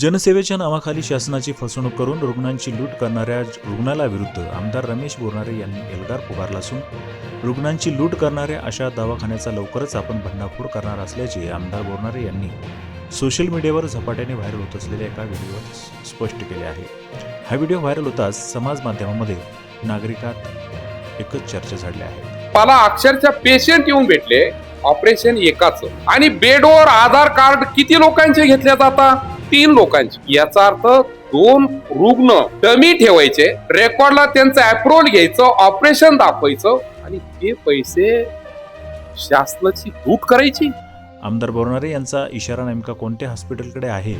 जनसेवेच्या नावाखाली शासनाची फसवणूक करून रुग्णांची लूट करणाऱ्या रुग्णाला विरुद्ध आमदार रमेश बोरणारे यांनी एल्गार पुकारला असून रुग्णांची लूट करणाऱ्या अशा दवाखान्याचा लवकरच आपण भंडाफोड करणार असल्याचे आमदार बोरणारे यांनी सोशल मीडियावर झपाट्याने व्हायरल होत असलेल्या एका व्हिडिओवर स्पष्ट केले आहे. हा व्हिडिओ व्हायरल होताच समाज माध्यमामध्ये नागरिकात एकच चर्चा झाली आहे. मला अक्षरशः पेशंट येऊन भेटले. ऑपरेशन एकाच. आणि बेडवर आधार कार्ड किती लोकांचे घेतल्या जातात तीन लोकांची. याचा अर्थ दोन रुग्ण डमी ठेवायचे रेकॉर्डला त्यांचं अप्रोल घ्यायचं ऑपरेशन दाखवायचं आणि ते पैसे शासनाची लूट करायची. आमदार बोरणारे यांचा इशारा नेमका कोणत्या हॉस्पिटलकडे आहे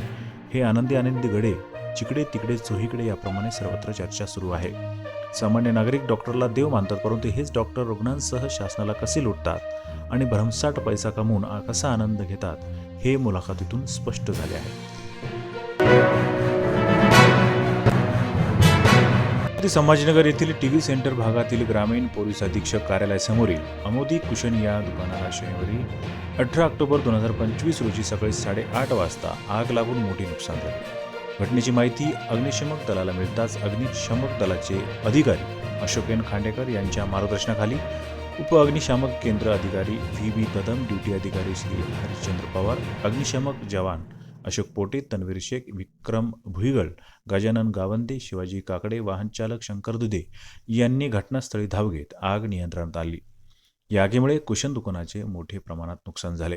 हे आनंदी आनंदी गडे जिकडे तिकडे चोहीकडे याप्रमाणे सर्वत्र चर्चा सुरू आहे. सामान्य नागरिक डॉक्टरला देव मानतात परंतु हेच डॉक्टर रुग्णांसह शासनाला कसे लुटतात आणि भरमसाठ पैसा कमवून कसा आनंद घेतात हे मुलाखतीतून स्पष्ट झाले आहे. छत्रपती संभाजीनगर येथील टी व्ही सेंटर भागातील ग्रामीण पोलीस अधीक्षक कार्यालयासमोरील अमोदी कुशन या दुकानाला शनिवारी अठरा ऑक्टोबर दोन हजार पंचवीस रोजी सकाळी साडेआठ वाजता आग लागून मोठे नुकसान झाले. घटनेची माहिती अग्निशमक दलाला मिळताच अग्निशमक दलाचे अधिकारी अशोक एन खांडेकर यांच्या मार्गदर्शनाखाली उप अग्निशामक केंद्र अधिकारी व्ही बी कदम ड्युटी अधिकारी श्री हरिश्चंद्र पवार अग्निशमक जवान अशोक पोटे तन्वीर शेख विक्रम भुईगळ गजानन गावंदे शिवाजी काकडे वाहनचालक शंकर दुधे यांनी घटनास्थळी धाव घेत आग नियंत्रणात आली. या आगीमुळे कुशन दुकानाचे मोठे प्रमाणात नुकसान झाले.